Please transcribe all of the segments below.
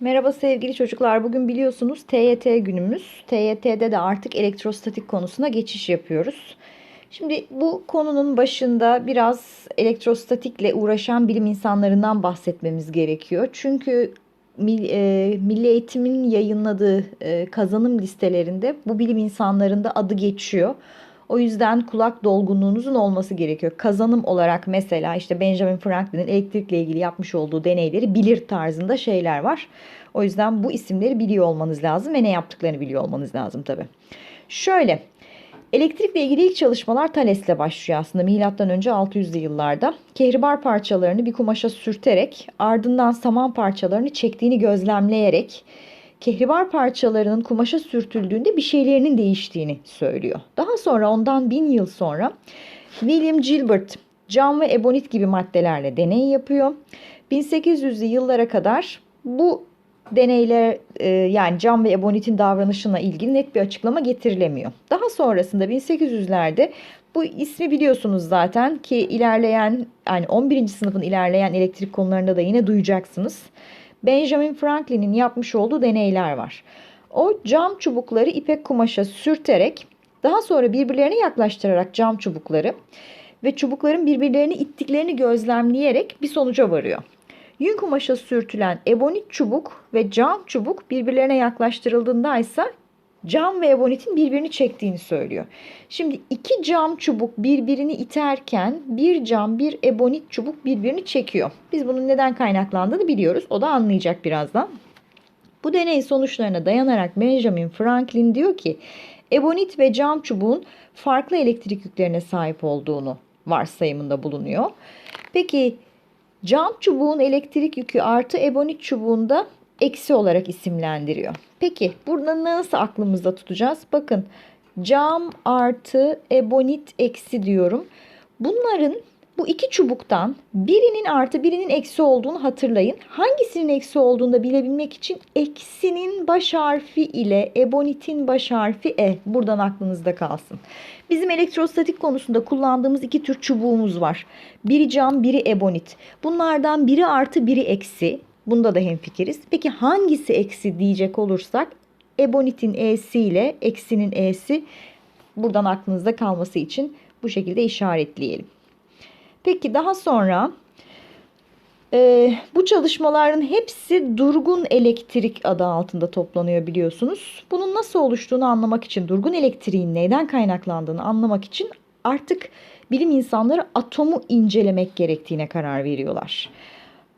Merhaba sevgili çocuklar. Bugün biliyorsunuz TYT günümüz. TYT'de de artık elektrostatik konusuna geçiş yapıyoruz. Şimdi bu konunun başında biraz elektrostatikle uğraşan bilim insanlarından bahsetmemiz gerekiyor. Çünkü e, Milli Eğitim'in yayınladığı e, kazanım listelerinde bu bilim insanlarında adı geçiyor. O yüzden kulak dolgunluğunuzun olması gerekiyor. Kazanım olarak mesela işte Benjamin Franklin'in elektrikle ilgili yapmış olduğu deneyleri bilir tarzında şeyler var. O yüzden bu isimleri biliyor olmanız lazım ve ne yaptıklarını biliyor olmanız lazım tabii. Şöyle Elektrikle ilgili ilk çalışmalar Thales'le başlıyor aslında milattan önce 600'lü yıllarda. Kehribar parçalarını bir kumaşa sürterek ardından saman parçalarını çektiğini gözlemleyerek kehribar parçalarının kumaşa sürtüldüğünde bir şeylerinin değiştiğini söylüyor. Daha sonra ondan bin yıl sonra William Gilbert cam ve ebonit gibi maddelerle deney yapıyor. 1800'lü yıllara kadar bu deneyler e, yani cam ve ebonitin davranışına ilgili net bir açıklama getirilemiyor. Daha sonrasında 1800'lerde bu ismi biliyorsunuz zaten ki ilerleyen yani 11. sınıfın ilerleyen elektrik konularında da yine duyacaksınız. Benjamin Franklin'in yapmış olduğu deneyler var. O cam çubukları ipek kumaşa sürterek daha sonra birbirlerine yaklaştırarak cam çubukları ve çubukların birbirlerini ittiklerini gözlemleyerek bir sonuca varıyor. Yün kumaşa sürtülen ebonit çubuk ve cam çubuk birbirlerine yaklaştırıldığında ise cam ve ebonitin birbirini çektiğini söylüyor. Şimdi iki cam çubuk birbirini iterken bir cam bir ebonit çubuk birbirini çekiyor. Biz bunun neden kaynaklandığını biliyoruz. O da anlayacak birazdan. Bu deney sonuçlarına dayanarak Benjamin Franklin diyor ki ebonit ve cam çubuğun farklı elektrik yüklerine sahip olduğunu varsayımında bulunuyor. Peki Cam çubuğun elektrik yükü artı ebonit çubuğunda eksi olarak isimlendiriyor. Peki burada nasıl aklımızda tutacağız? Bakın cam artı ebonit eksi diyorum. Bunların bu iki çubuktan birinin artı birinin eksi olduğunu hatırlayın. Hangisinin eksi olduğunu da bilebilmek için eksinin baş harfi ile ebonitin baş harfi e. Buradan aklınızda kalsın. Bizim elektrostatik konusunda kullandığımız iki tür çubuğumuz var. Biri cam, biri ebonit. Bunlardan biri artı, biri eksi. Bunda da hemfikiriz. Peki hangisi eksi diyecek olursak ebonitin e'si ile eksinin e'si buradan aklınızda kalması için bu şekilde işaretleyelim. Peki daha sonra e, bu çalışmaların hepsi durgun elektrik adı altında toplanıyor biliyorsunuz. Bunun nasıl oluştuğunu anlamak için, durgun elektriğin neyden kaynaklandığını anlamak için artık bilim insanları atomu incelemek gerektiğine karar veriyorlar.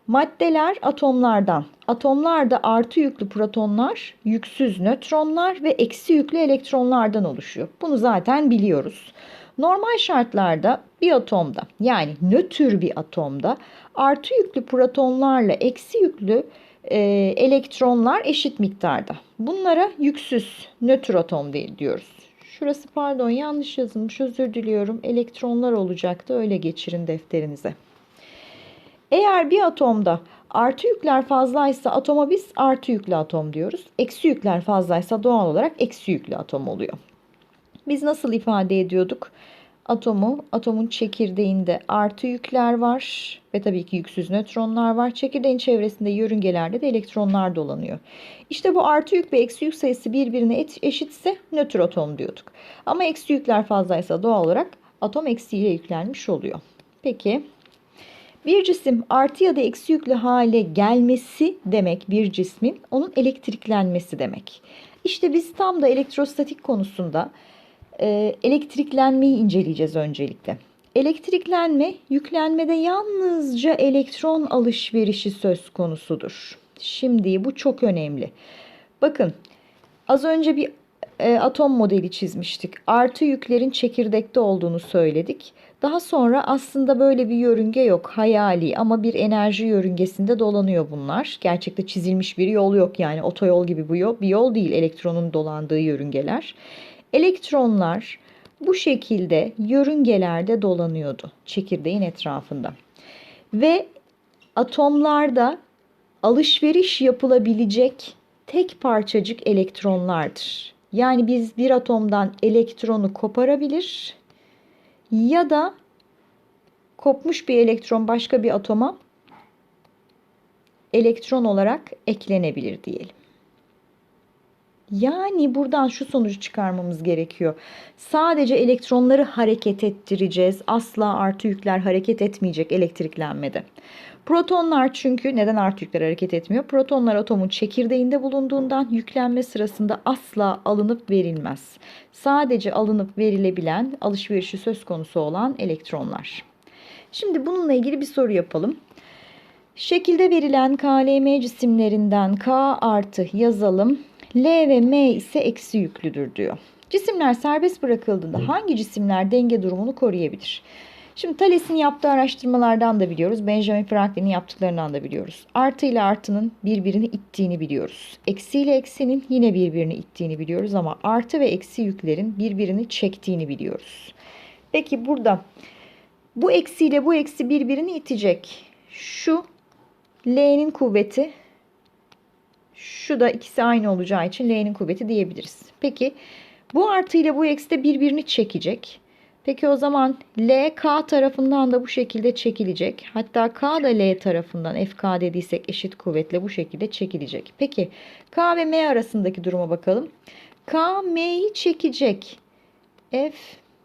Maddeler atomlardan. Atomlar da artı yüklü protonlar, yüksüz nötronlar ve eksi yüklü elektronlardan oluşuyor. Bunu zaten biliyoruz. Normal şartlarda bir atomda yani nötr bir atomda artı yüklü protonlarla eksi yüklü e, elektronlar eşit miktarda. Bunlara yüksüz nötr atom diyoruz. Şurası pardon yanlış yazılmış özür diliyorum. Elektronlar olacaktı öyle geçirin defterinize. Eğer bir atomda artı yükler fazlaysa atoma biz artı yüklü atom diyoruz. Eksi yükler fazlaysa doğal olarak eksi yüklü atom oluyor. Biz nasıl ifade ediyorduk? Atomu, atomun çekirdeğinde artı yükler var ve tabii ki yüksüz nötronlar var. Çekirdeğin çevresinde yörüngelerde de elektronlar dolanıyor. İşte bu artı yük ve eksi yük sayısı birbirine eşitse nötr atom diyorduk. Ama eksi yükler fazlaysa doğal olarak atom eksiyle yüklenmiş oluyor. Peki bir cisim artı ya da eksi yüklü hale gelmesi demek bir cismin onun elektriklenmesi demek. İşte biz tam da elektrostatik konusunda e, elektriklenmeyi inceleyeceğiz öncelikle. Elektriklenme yüklenmede yalnızca elektron alışverişi söz konusudur. Şimdi bu çok önemli. Bakın az önce bir e, atom modeli çizmiştik. Artı yüklerin çekirdekte olduğunu söyledik. Daha sonra aslında böyle bir yörünge yok. Hayali ama bir enerji yörüngesinde dolanıyor bunlar. Gerçekte çizilmiş bir yol yok yani otoyol gibi bu yol. Bir yol değil elektronun dolandığı yörüngeler. Elektronlar bu şekilde yörüngelerde dolanıyordu çekirdeğin etrafında. Ve atomlarda alışveriş yapılabilecek tek parçacık elektronlardır. Yani biz bir atomdan elektronu koparabilir ya da kopmuş bir elektron başka bir atoma elektron olarak eklenebilir diyelim. Yani buradan şu sonucu çıkarmamız gerekiyor. Sadece elektronları hareket ettireceğiz. Asla artı yükler hareket etmeyecek elektriklenmede. Protonlar çünkü neden artı yükler hareket etmiyor? Protonlar atomun çekirdeğinde bulunduğundan yüklenme sırasında asla alınıp verilmez. Sadece alınıp verilebilen alışverişi söz konusu olan elektronlar. Şimdi bununla ilgili bir soru yapalım. Şekilde verilen KLM cisimlerinden K artı yazalım. L ve M ise eksi yüklüdür diyor. Cisimler serbest bırakıldığında hangi cisimler denge durumunu koruyabilir? Şimdi Thales'in yaptığı araştırmalardan da biliyoruz. Benjamin Franklin'in yaptıklarından da biliyoruz. Artı ile artının birbirini ittiğini biliyoruz. Eksi ile eksinin yine birbirini ittiğini biliyoruz ama artı ve eksi yüklerin birbirini çektiğini biliyoruz. Peki burada bu eksi ile bu eksi birbirini itecek. Şu L'nin kuvveti şu da ikisi aynı olacağı için L'nin kuvveti diyebiliriz. Peki bu artı ile bu eksi de birbirini çekecek. Peki o zaman L K tarafından da bu şekilde çekilecek. Hatta K da L tarafından FK dediysek eşit kuvvetle bu şekilde çekilecek. Peki K ve M arasındaki duruma bakalım. K M'yi çekecek. F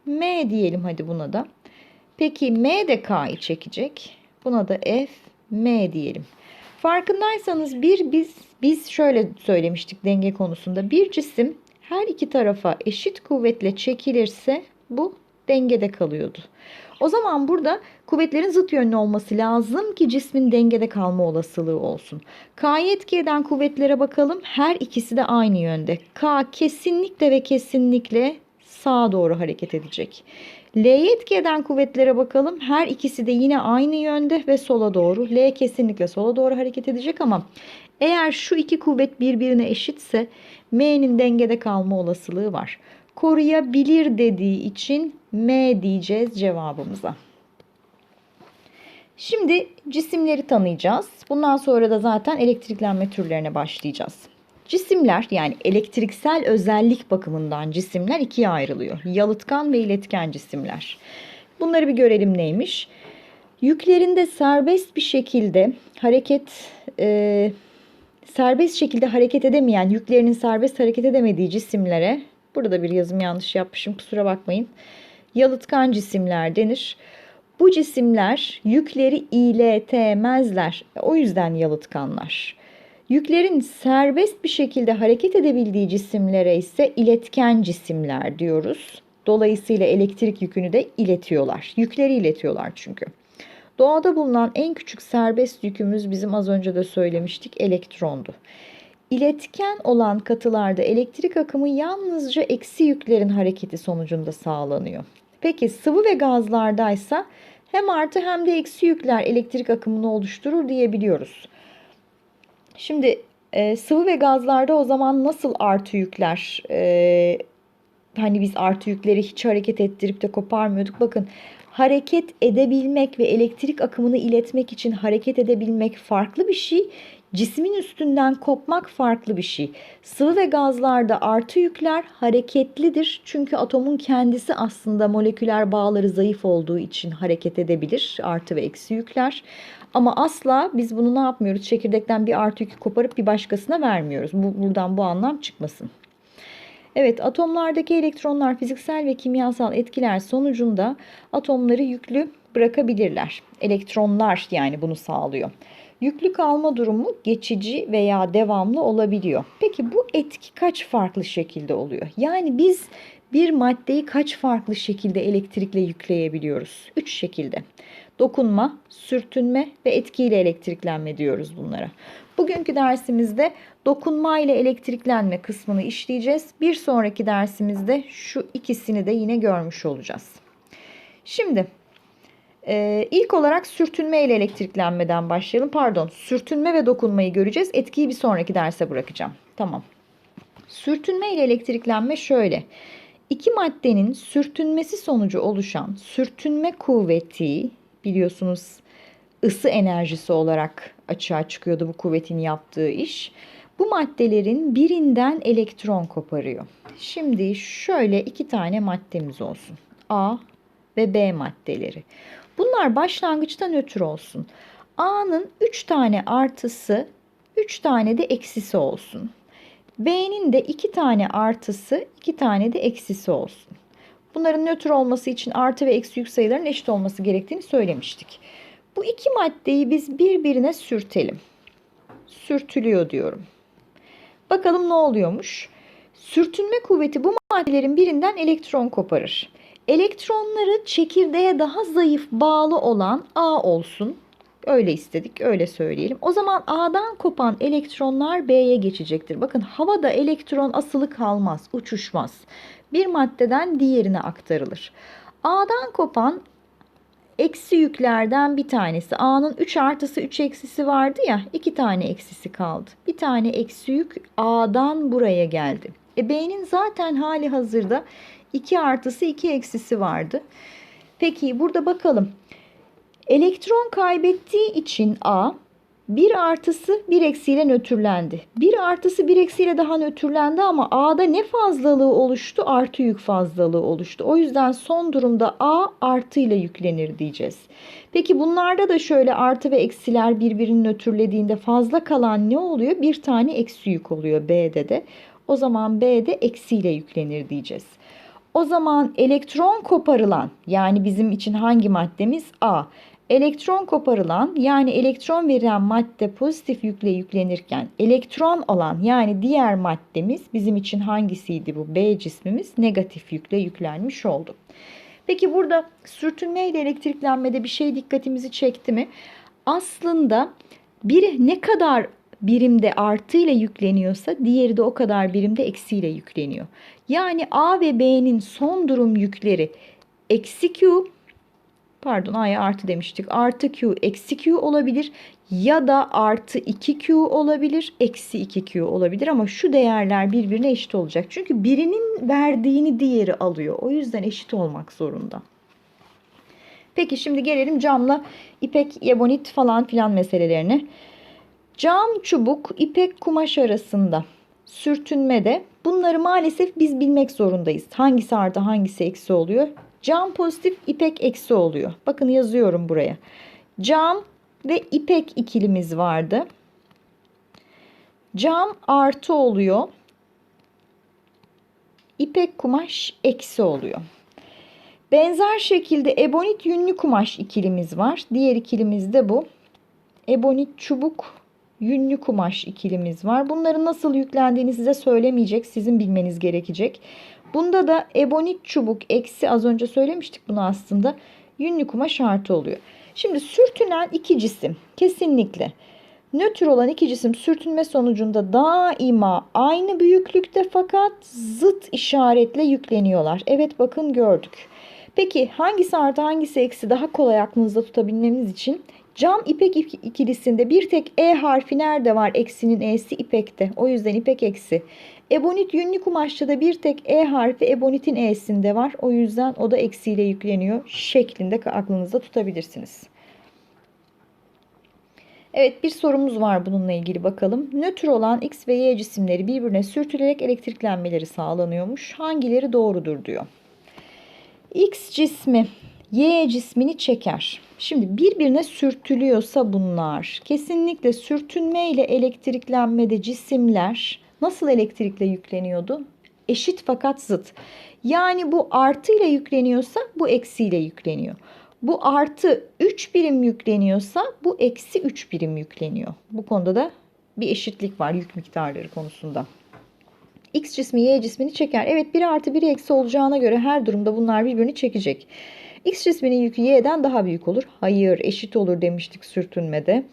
M diyelim hadi buna da. Peki M de K'yı çekecek. Buna da F M diyelim. Farkındaysanız bir biz biz şöyle söylemiştik denge konusunda. Bir cisim her iki tarafa eşit kuvvetle çekilirse bu dengede kalıyordu. O zaman burada kuvvetlerin zıt yönlü olması lazım ki cismin dengede kalma olasılığı olsun. K'yı etki eden kuvvetlere bakalım. Her ikisi de aynı yönde. K kesinlikle ve kesinlikle sağa doğru hareket edecek. L'ye etki eden kuvvetlere bakalım. Her ikisi de yine aynı yönde ve sola doğru. L kesinlikle sola doğru hareket edecek ama eğer şu iki kuvvet birbirine eşitse M'nin dengede kalma olasılığı var. Koruyabilir dediği için M diyeceğiz cevabımıza. Şimdi cisimleri tanıyacağız. Bundan sonra da zaten elektriklenme türlerine başlayacağız. Cisimler yani elektriksel özellik bakımından cisimler ikiye ayrılıyor. Yalıtkan ve iletken cisimler. Bunları bir görelim neymiş. Yüklerinde serbest bir şekilde hareket e, serbest şekilde hareket edemeyen, yüklerinin serbest hareket edemediği cisimlere burada bir yazım yanlış yapmışım kusura bakmayın. Yalıtkan cisimler denir. Bu cisimler yükleri iletemezler. O yüzden yalıtkanlar. Yüklerin serbest bir şekilde hareket edebildiği cisimlere ise iletken cisimler diyoruz. Dolayısıyla elektrik yükünü de iletiyorlar. Yükleri iletiyorlar çünkü. Doğada bulunan en küçük serbest yükümüz bizim az önce de söylemiştik elektrondu. İletken olan katılarda elektrik akımı yalnızca eksi yüklerin hareketi sonucunda sağlanıyor. Peki sıvı ve gazlardaysa hem artı hem de eksi yükler elektrik akımını oluşturur diyebiliyoruz. Şimdi e, sıvı ve gazlarda o zaman nasıl artı yükler? E, hani biz artı yükleri hiç hareket ettirip de koparmıyorduk. Bakın hareket edebilmek ve elektrik akımını iletmek için hareket edebilmek farklı bir şey. Cismin üstünden kopmak farklı bir şey. Sıvı ve gazlarda artı yükler hareketlidir. Çünkü atomun kendisi aslında moleküler bağları zayıf olduğu için hareket edebilir. Artı ve eksi yükler. Ama asla biz bunu ne yapmıyoruz? Çekirdekten bir artı yükü koparıp bir başkasına vermiyoruz. Bu, buradan bu anlam çıkmasın. Evet atomlardaki elektronlar fiziksel ve kimyasal etkiler sonucunda atomları yüklü bırakabilirler. Elektronlar yani bunu sağlıyor. Yüklü kalma durumu geçici veya devamlı olabiliyor. Peki bu etki kaç farklı şekilde oluyor? Yani biz bir maddeyi kaç farklı şekilde elektrikle yükleyebiliyoruz? Üç şekilde. Dokunma, sürtünme ve etkiyle elektriklenme diyoruz bunlara. Bugünkü dersimizde dokunma ile elektriklenme kısmını işleyeceğiz. Bir sonraki dersimizde şu ikisini de yine görmüş olacağız. Şimdi e, ilk olarak sürtünme ile elektriklenmeden başlayalım. Pardon, sürtünme ve dokunmayı göreceğiz. Etkiyi bir sonraki derse bırakacağım. Tamam. Sürtünme ile elektriklenme şöyle. İki maddenin sürtünmesi sonucu oluşan sürtünme kuvveti biliyorsunuz ısı enerjisi olarak açığa çıkıyordu bu kuvvetin yaptığı iş. Bu maddelerin birinden elektron koparıyor. Şimdi şöyle iki tane maddemiz olsun. A ve B maddeleri. Bunlar başlangıçta nötr olsun. A'nın 3 tane artısı, 3 tane de eksisi olsun. B'nin de 2 tane artısı, 2 tane de eksisi olsun. Bunların nötr olması için artı ve eksi yük sayıların eşit olması gerektiğini söylemiştik. Bu iki maddeyi biz birbirine sürtelim. Sürtülüyor diyorum. Bakalım ne oluyormuş? Sürtünme kuvveti bu maddelerin birinden elektron koparır. Elektronları çekirdeğe daha zayıf bağlı olan A olsun. Öyle istedik, öyle söyleyelim. O zaman A'dan kopan elektronlar B'ye geçecektir. Bakın havada elektron asılı kalmaz, uçuşmaz. Bir maddeden diğerine aktarılır. A'dan kopan eksi yüklerden bir tanesi. A'nın 3 artısı 3 eksisi vardı ya, 2 tane eksisi kaldı. Bir tane eksi yük A'dan buraya geldi. E B'nin zaten hali hazırda 2 artısı 2 eksisi vardı. Peki burada bakalım. Elektron kaybettiği için A bir artısı bir eksiyle nötrlendi. Bir artısı bir eksiyle daha nötrlendi ama A'da ne fazlalığı oluştu? Artı yük fazlalığı oluştu. O yüzden son durumda A artı ile yüklenir diyeceğiz. Peki bunlarda da şöyle artı ve eksiler birbirini nötrlediğinde fazla kalan ne oluyor? Bir tane eksi yük oluyor B'de de. O zaman B'de eksiyle yüklenir diyeceğiz. O zaman elektron koparılan yani bizim için hangi maddemiz? A. Elektron koparılan yani elektron veren madde pozitif yükle yüklenirken elektron alan yani diğer maddemiz bizim için hangisiydi bu B cismimiz negatif yükle yüklenmiş oldu. Peki burada sürtünme ile elektriklenmede bir şey dikkatimizi çekti mi? Aslında biri ne kadar birimde artı ile yükleniyorsa diğeri de o kadar birimde eksiyle yükleniyor. Yani A ve B'nin son durum yükleri eksi Q pardon A'ya artı demiştik. Artı Q eksi Q olabilir ya da artı 2Q olabilir eksi 2Q olabilir ama şu değerler birbirine eşit olacak. Çünkü birinin verdiğini diğeri alıyor. O yüzden eşit olmak zorunda. Peki şimdi gelelim camla ipek, ebonit falan filan meselelerine. Cam, çubuk, ipek, kumaş arasında sürtünmede bunları maalesef biz bilmek zorundayız. Hangisi artı hangisi eksi oluyor? Cam pozitif, ipek eksi oluyor. Bakın yazıyorum buraya. Cam ve ipek ikilimiz vardı. Cam artı oluyor. İpek kumaş eksi oluyor. Benzer şekilde ebonit yünlü kumaş ikilimiz var. Diğer ikilimiz de bu. Ebonit çubuk yünlü kumaş ikilimiz var. Bunların nasıl yüklendiğini size söylemeyecek. Sizin bilmeniz gerekecek. Bunda da ebonit çubuk eksi az önce söylemiştik bunu aslında. Yünlü kumaş artı oluyor. Şimdi sürtünen iki cisim kesinlikle nötr olan iki cisim sürtünme sonucunda daima aynı büyüklükte fakat zıt işaretle yükleniyorlar. Evet bakın gördük. Peki hangisi artı hangisi eksi daha kolay aklınızda tutabilmemiz için cam ipek ikilisinde bir tek E harfi nerede var? Eksinin E'si ipekte. O yüzden ipek eksi. Ebonit yünlü kumaşta bir tek E harfi ebonitin E'sinde var. O yüzden o da eksiyle yükleniyor şeklinde aklınızda tutabilirsiniz. Evet bir sorumuz var bununla ilgili bakalım. Nötr olan X ve Y cisimleri birbirine sürtülerek elektriklenmeleri sağlanıyormuş. Hangileri doğrudur diyor. X cismi Y cismini çeker. Şimdi birbirine sürtülüyorsa bunlar kesinlikle sürtünme ile elektriklenmede cisimler nasıl elektrikle yükleniyordu? Eşit fakat zıt. Yani bu artı ile yükleniyorsa bu eksi ile yükleniyor. Bu artı 3 birim yükleniyorsa bu eksi 3 birim yükleniyor. Bu konuda da bir eşitlik var yük miktarları konusunda. X cismi Y cismini çeker. Evet biri artı biri eksi olacağına göre her durumda bunlar birbirini çekecek. X cisminin yükü Y'den daha büyük olur. Hayır eşit olur demiştik sürtünmede.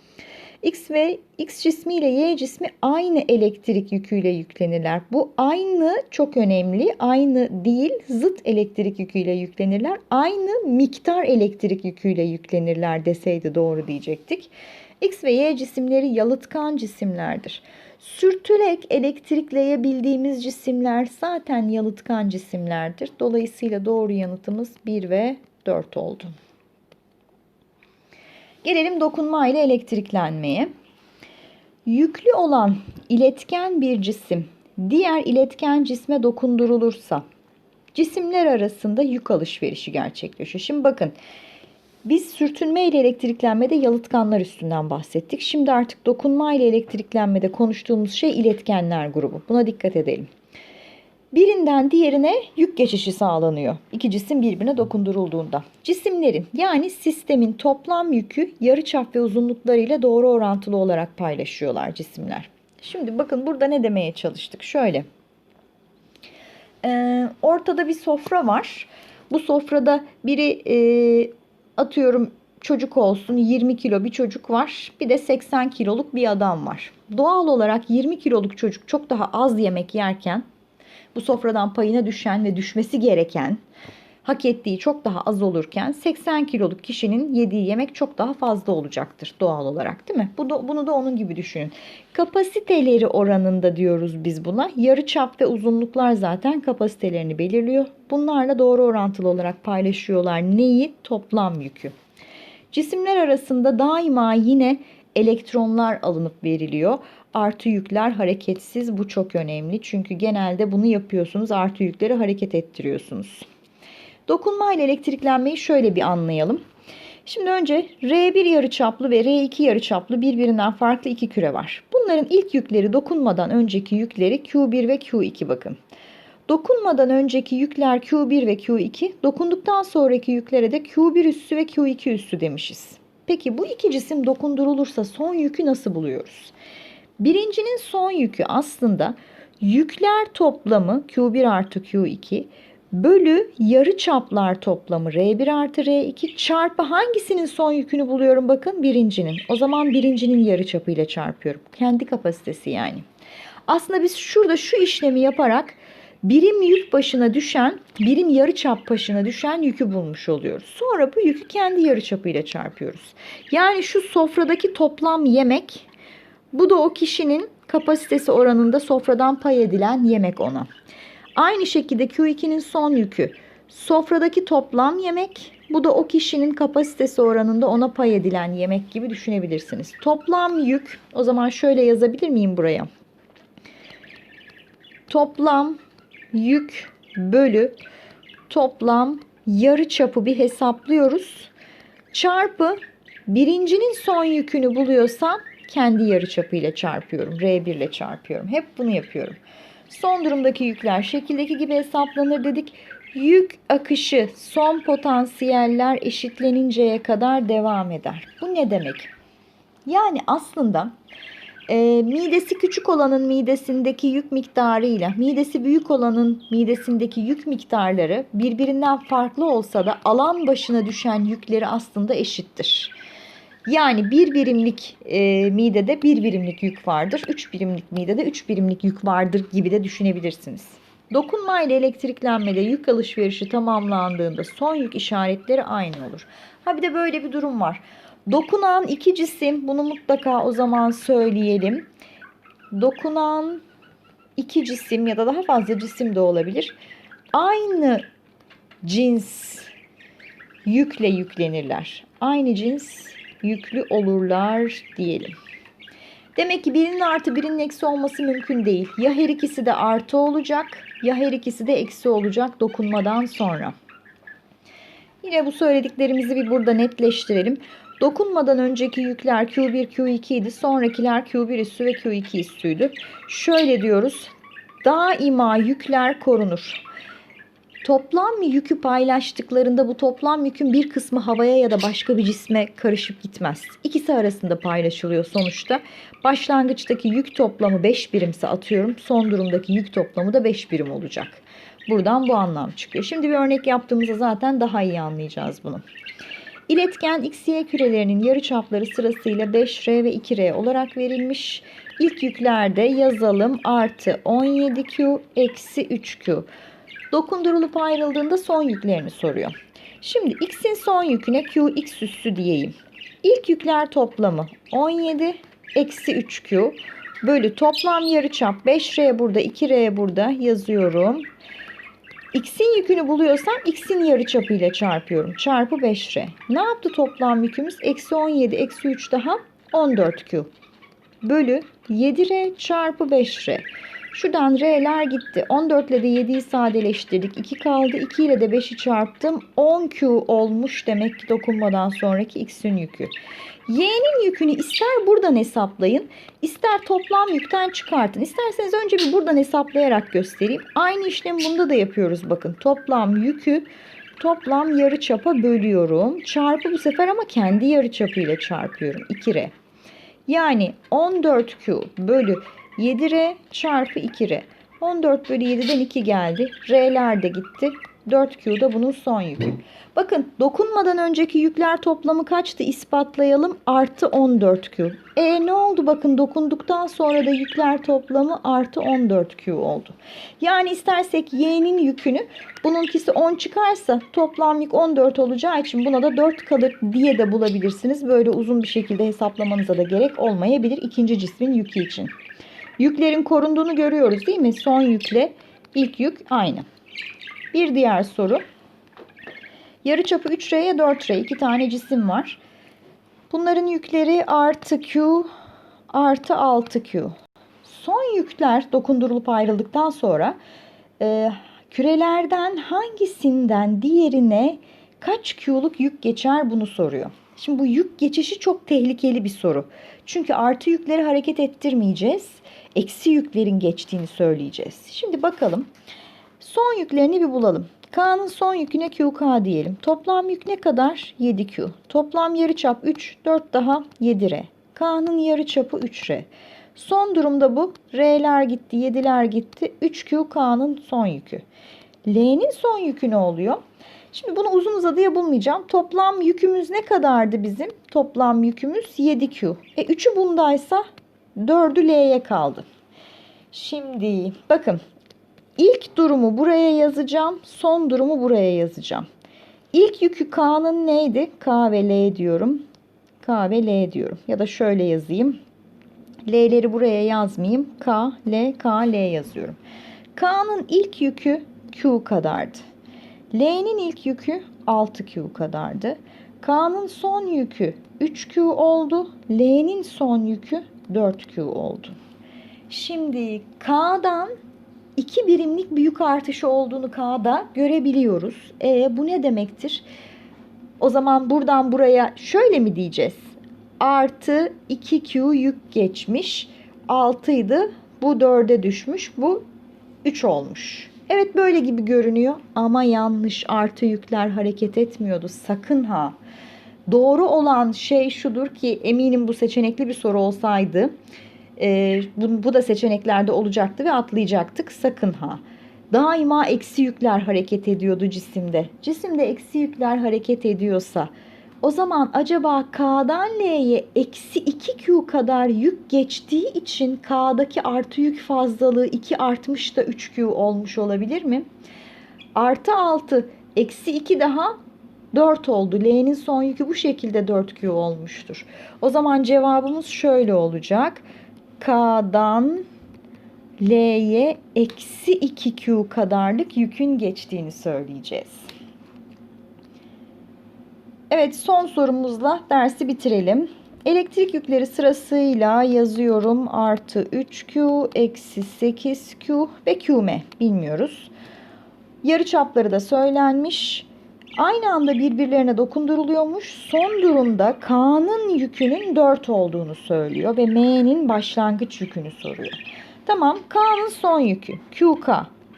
X ve X cismi ile Y cismi aynı elektrik yüküyle yüklenirler. Bu aynı çok önemli. Aynı değil zıt elektrik yüküyle yüklenirler. Aynı miktar elektrik yüküyle yüklenirler deseydi doğru diyecektik. X ve Y cisimleri yalıtkan cisimlerdir. Sürtülek elektrikleyebildiğimiz cisimler zaten yalıtkan cisimlerdir. Dolayısıyla doğru yanıtımız 1 ve 4 oldu. Gelelim dokunma ile elektriklenmeye. Yüklü olan iletken bir cisim diğer iletken cisme dokundurulursa cisimler arasında yük alışverişi gerçekleşiyor. Şimdi bakın Biz sürtünme ile elektriklenmede yalıtkanlar üstünden bahsettik. Şimdi artık dokunma ile elektriklenmede konuştuğumuz şey iletkenler grubu. Buna dikkat edelim. Birinden diğerine yük geçişi sağlanıyor. İki cisim birbirine dokundurulduğunda. Cisimlerin yani sistemin toplam yükü yarıçap ve uzunluklarıyla doğru orantılı olarak paylaşıyorlar cisimler. Şimdi bakın burada ne demeye çalıştık? Şöyle. Ee, ortada bir sofra var. Bu sofrada biri e, atıyorum çocuk olsun 20 kilo bir çocuk var. Bir de 80 kiloluk bir adam var. Doğal olarak 20 kiloluk çocuk çok daha az yemek yerken bu sofradan payına düşen ve düşmesi gereken hak ettiği çok daha az olurken 80 kiloluk kişinin yediği yemek çok daha fazla olacaktır doğal olarak değil mi? Bu da, bunu da onun gibi düşünün. Kapasiteleri oranında diyoruz biz buna. Yarı çap ve uzunluklar zaten kapasitelerini belirliyor. Bunlarla doğru orantılı olarak paylaşıyorlar. Neyi? Toplam yükü. Cisimler arasında daima yine elektronlar alınıp veriliyor. Artı yükler hareketsiz. Bu çok önemli. Çünkü genelde bunu yapıyorsunuz. Artı yükleri hareket ettiriyorsunuz. Dokunma ile elektriklenmeyi şöyle bir anlayalım. Şimdi önce R1 yarıçaplı ve R2 yarıçaplı birbirinden farklı iki küre var. Bunların ilk yükleri dokunmadan önceki yükleri Q1 ve Q2 bakın. Dokunmadan önceki yükler Q1 ve Q2, dokunduktan sonraki yüklere de Q1 üssü ve Q2 üssü demişiz. Peki bu iki cisim dokundurulursa son yükü nasıl buluyoruz? Birincinin son yükü aslında yükler toplamı Q1 artı Q2 bölü yarı çaplar toplamı R1 artı R2 çarpı hangisinin son yükünü buluyorum bakın birincinin. O zaman birincinin yarı çapıyla çarpıyorum. Kendi kapasitesi yani. Aslında biz şurada şu işlemi yaparak birim yük başına düşen, birim yarı çap başına düşen yükü bulmuş oluyoruz. Sonra bu yükü kendi yarı çapıyla çarpıyoruz. Yani şu sofradaki toplam yemek bu da o kişinin kapasitesi oranında sofradan pay edilen yemek ona. Aynı şekilde Q2'nin son yükü sofradaki toplam yemek bu da o kişinin kapasitesi oranında ona pay edilen yemek gibi düşünebilirsiniz. Toplam yük o zaman şöyle yazabilir miyim buraya? Toplam yük bölü toplam yarı çapı bir hesaplıyoruz. Çarpı birincinin son yükünü buluyorsam kendi yarı çapıyla çarpıyorum. R1 ile çarpıyorum. Hep bunu yapıyorum. Son durumdaki yükler şekildeki gibi hesaplanır dedik. Yük akışı son potansiyeller eşitleninceye kadar devam eder. Bu ne demek? Yani aslında e, midesi küçük olanın midesindeki yük miktarıyla midesi büyük olanın midesindeki yük miktarları birbirinden farklı olsa da alan başına düşen yükleri aslında eşittir. Yani bir birimlik e, midede bir birimlik yük vardır. Üç birimlik midede üç birimlik yük vardır gibi de düşünebilirsiniz. Dokunma ile elektriklenmede yük alışverişi tamamlandığında son yük işaretleri aynı olur. Ha bir de böyle bir durum var. Dokunan iki cisim bunu mutlaka o zaman söyleyelim. Dokunan iki cisim ya da daha fazla cisim de olabilir. Aynı cins yükle yüklenirler. Aynı cins yüklü olurlar diyelim. Demek ki birinin artı birinin eksi olması mümkün değil. Ya her ikisi de artı olacak ya her ikisi de eksi olacak dokunmadan sonra. Yine bu söylediklerimizi bir burada netleştirelim. Dokunmadan önceki yükler Q1, Q2 idi. Sonrakiler Q1 üssü ve Q2 üssüydü. Şöyle diyoruz. Daima yükler korunur. Toplam yükü paylaştıklarında bu toplam yükün bir kısmı havaya ya da başka bir cisme karışıp gitmez. İkisi arasında paylaşılıyor sonuçta. Başlangıçtaki yük toplamı 5 birimse atıyorum. Son durumdaki yük toplamı da 5 birim olacak. Buradan bu anlam çıkıyor. Şimdi bir örnek yaptığımızda zaten daha iyi anlayacağız bunu. İletken XY kürelerinin yarıçapları sırasıyla 5R ve 2R olarak verilmiş. İlk yüklerde yazalım artı 17Q eksi 3Q. Dokundurulup ayrıldığında son yüklerini soruyor. Şimdi x'in son yüküne qx üssü diyeyim. İlk yükler toplamı 17 eksi 3q bölü toplam yarıçap 5r burada 2r burada yazıyorum. X'in yükünü buluyorsam x'in yarıçapı ile çarpıyorum. Çarpı 5r. Ne yaptı toplam yükümüz? Eksi 17 eksi 3 daha 14q. Bölü 7r çarpı 5r. Şuradan R'ler gitti. 14 ile de 7'yi sadeleştirdik. 2 kaldı. 2 ile de 5'i çarptım. 10Q olmuş demek ki dokunmadan sonraki X'in yükü. Y'nin yükünü ister buradan hesaplayın, ister toplam yükten çıkartın. İsterseniz önce bir buradan hesaplayarak göstereyim. Aynı işlemi bunda da yapıyoruz bakın. Toplam yükü toplam yarıçapa bölüyorum. Çarpı bu sefer ama kendi yarıçapıyla çarpıyorum. 2R. Yani 14Q bölü 7R çarpı 2R. 14 bölü 7'den 2 geldi. R'ler de gitti. 4Q da bunun son yükü. Bakın dokunmadan önceki yükler toplamı kaçtı ispatlayalım. Artı 14Q. E ne oldu bakın dokunduktan sonra da yükler toplamı artı 14Q oldu. Yani istersek Y'nin yükünü bununkisi 10 çıkarsa toplam yük 14 olacağı için buna da 4 kalır diye de bulabilirsiniz. Böyle uzun bir şekilde hesaplamanıza da gerek olmayabilir ikinci cismin yükü için. Yüklerin korunduğunu görüyoruz değil mi? Son yükle ilk yük aynı. Bir diğer soru. Yarıçapı 3R 4R iki tane cisim var. Bunların yükleri artı Q artı 6Q. Son yükler dokundurulup ayrıldıktan sonra e, kürelerden hangisinden diğerine kaç Q'luk yük geçer bunu soruyor. Şimdi bu yük geçişi çok tehlikeli bir soru. Çünkü artı yükleri hareket ettirmeyeceğiz. Eksi yüklerin geçtiğini söyleyeceğiz. Şimdi bakalım. Son yüklerini bir bulalım. K'nın son yüküne QK diyelim. Toplam yük ne kadar? 7Q. Toplam yarıçap 3, 4 daha 7R. K'nın yarıçapı 3R. Son durumda bu. R'ler gitti, 7'ler gitti. 3Q K'nın son yükü. L'nin son yükü ne oluyor? Şimdi bunu uzun uzadıya bulmayacağım. Toplam yükümüz ne kadardı bizim? Toplam yükümüz 7Q. E 3'ü bundaysa 4'ü L'ye kaldı. Şimdi bakın İlk durumu buraya yazacağım. Son durumu buraya yazacağım. İlk yükü K'nın neydi? K ve L diyorum. K ve L diyorum. Ya da şöyle yazayım. L'leri buraya yazmayayım. K, L, K, L yazıyorum. K'nın ilk yükü Q kadardı. L'nin ilk yükü 6Q kadardı. K'nın son yükü 3Q oldu. L'nin son yükü 4Q oldu. Şimdi K'dan 2 birimlik büyük artışı olduğunu K'da görebiliyoruz. E bu ne demektir? O zaman buradan buraya şöyle mi diyeceğiz? Artı 2Q yük geçmiş. 6 idi. Bu 4'e düşmüş. Bu 3 olmuş. Evet böyle gibi görünüyor ama yanlış artı yükler hareket etmiyordu. Sakın ha. Doğru olan şey şudur ki eminim bu seçenekli bir soru olsaydı e, bu, bu da seçeneklerde olacaktı ve atlayacaktık. Sakın ha. Daima eksi yükler hareket ediyordu cisimde. Cisimde eksi yükler hareket ediyorsa o zaman acaba K'dan L'ye eksi 2Q kadar yük geçtiği için K'daki artı yük fazlalığı 2 artmış da 3Q olmuş olabilir mi? Artı 6 eksi 2 daha 4 oldu. L'nin son yükü bu şekilde 4Q olmuştur. O zaman cevabımız şöyle olacak. K'dan L'ye eksi 2Q kadarlık yükün geçtiğini söyleyeceğiz. Evet son sorumuzla dersi bitirelim. Elektrik yükleri sırasıyla yazıyorum. Artı 3Q, eksi 8Q ve QM bilmiyoruz. Yarı çapları da söylenmiş. Aynı anda birbirlerine dokunduruluyormuş. Son durumda K'nın yükünün 4 olduğunu söylüyor ve M'nin başlangıç yükünü soruyor. Tamam K'nın son yükü QK.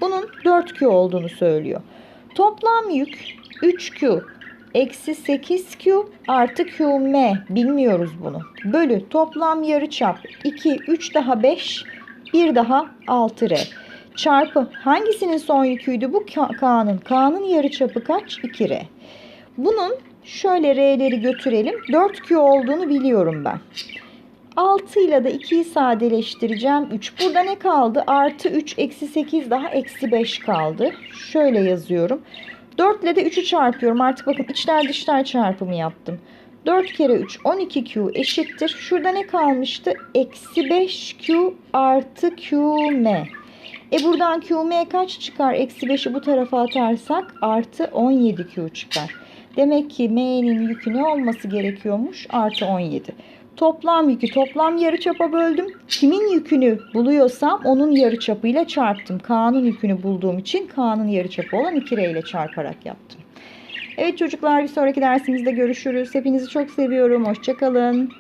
Bunun 4Q olduğunu söylüyor. Toplam yük 3Q eksi 8Q artı QM bilmiyoruz bunu. Bölü toplam yarıçap 2, 3 daha 5, 1 daha 6R. Çarpı hangisinin son yüküydü bu K'nın? K'nın yarıçapı kaç? 2R. Bunun şöyle R'leri götürelim. 4Q olduğunu biliyorum ben. 6 ile de 2'yi sadeleştireceğim. 3. Burada ne kaldı? Artı 3 eksi 8 daha eksi 5 kaldı. Şöyle yazıyorum. 4 ile de 3'ü çarpıyorum. Artık bakın içler dışlar çarpımı yaptım. 4 kere 3 12Q eşittir. Şurada ne kalmıştı? Eksi 5Q artı QM. E buradan QM kaç çıkar? Eksi 5'i bu tarafa atarsak artı 17Q çıkar. Demek ki M'nin yükü ne olması gerekiyormuş? Artı 17. Toplam yükü toplam yarıçapa böldüm. Kimin yükünü buluyorsam onun yarıçapıyla çarptım. K'nın yükünü bulduğum için K'nın yarıçapı olan 2R ile çarparak yaptım. Evet çocuklar bir sonraki dersimizde görüşürüz. Hepinizi çok seviyorum. Hoşçakalın.